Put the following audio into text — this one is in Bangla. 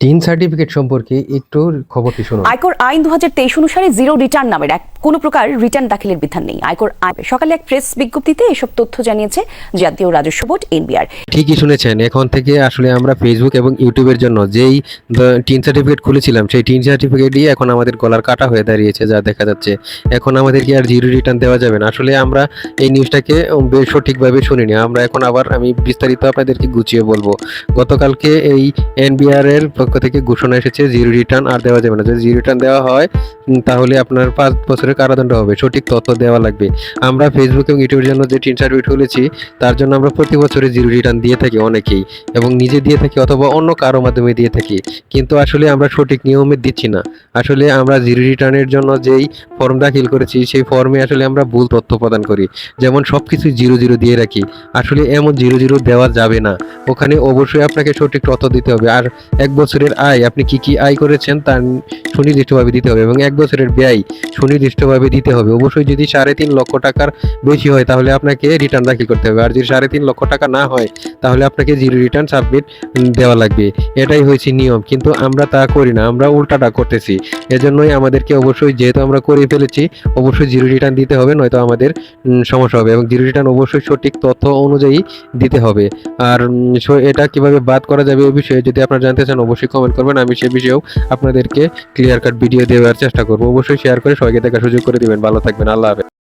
টিন সার্টিফিকেট সম্পর্কে একটু খবরটি শুনুন। আয়কর আইন দু হাজার তেইশ অনুসারে জিরো রিটার্ন নামের এক কোনো প্রকার রিটার্ন দাখিলের বিধান নেই। আয়কর সকালে এক প্রেস বিজ্ঞপ্তিতে এসব তথ্য জানিয়েছে জাতীয় রাজস্ব বোর্ড, এনবিআর। ঠিকই শুনেছেন, এখন থেকে আসলে আমরা ফেসবুক এবং ইউটিউবের জন্য যেই টিন সার্টিফিকেট খুলেছিলাম, সেই টিন সার্টিফিকেটই এখন আমাদের গলার কাটা হয়ে দাঁড়িয়েছে, যা দেখা যাচ্ছে। এখন আমাদেরকে আর জিরো রিটার্ন দেওয়া যাবে না? আসলে আমরা এই নিউজটাকে বেশ সঠিকভাবে শুনিনি। আমরা এখন আবার আমি বিস্তারিত আপনাদেরকে গুছিয়ে বলব। গতকালকে এই এনবিআর এর পক্ষ থেকে ঘোষণা এসেছে জিরো রিটার্ন আর দেওয়া যাবে না। যদি জিরো রিটার্ন দেওয়া হয় তাহলে আপনার পাঁচ বছরের কারাদণ্ড হবে। সঠিক তথ্য দেওয়া লাগবে। আমরা ফেসবুক এবং ইউটিউবের জন্য যে টিন সার্টিফিকেট খুলেছি তার জন্য আমরা প্রতি বছরে জিরো রিটার্ন দিয়ে থাকি অনেকেই এবং নিজে দিয়ে থাকি অথবা অন্য কারও মাধ্যমে দিয়ে থাকি। কিন্তু আসলে আমরা সঠিক নিয়মে দিচ্ছি না। আসলে আমরা জিরো রিটার্নের জন্য যেই ফর্ম দাখিল করেছি, সেই ফর্মে আসলে আমরা ভুল তথ্য প্রদান করি। যেমন সব কিছু জিরো জিরো দিয়ে রাখি। আসলে এমন জিরো জিরো দেওয়া যাবে না। ওখানে অবশ্যই আপনাকে সঠিক তথ্য দিতে হবে। আর এক বছরের আয়, আপনি কি কি আয় করেছেন তার সুনির্দিষ্টভাবে দিতে হবে এবং এক বছরের ব্যয় সুনির্দিষ্টভাবে দিতে হবে। অবশ্যই যদি সাড়ে তিন লক্ষ টাকার বেশি হয়, তাহলে আপনাকে রিটার্ন দাখিল করতে হবে। আর যদি সাড়ে তিন লক্ষ টাকা না হয়, তাহলে আপনাকে জিরো রিটার্ন সাবমিট দেওয়া লাগবে। এটাই হয়েছে নিয়ম। কিন্তু আমরা তা করি না, আমরা উল্টাটা করতেছি। এজন্যই আমাদেরকে অবশ্যই, যেহেতু আমরা করে ফেলেছি, অবশ্যই জিরো রিটার্ন দিতে হবে, নয়তো আমাদের সমস্যা হবে। এবং জিরো রিটার্ন অবশ্যই সঠিক তথ্য অনুযায়ী দিতে হবে। আর এটা কীভাবে বাদ করা যাবে এই বিষয়ে যদি আপনারা জানতে চান, অবশ্যই কমেন্ট করবেন। আমি সে বিষয়েও আপনাদেরকে ক্লিয়ার কাট ভিডিও দেওয়ার চেষ্টা করব। অবশ্যই শেয়ার করে সবাইকে দেখার সুযোগ করে দিবেন। ভালো থাকবেন। আল্লাহ হাফেজ।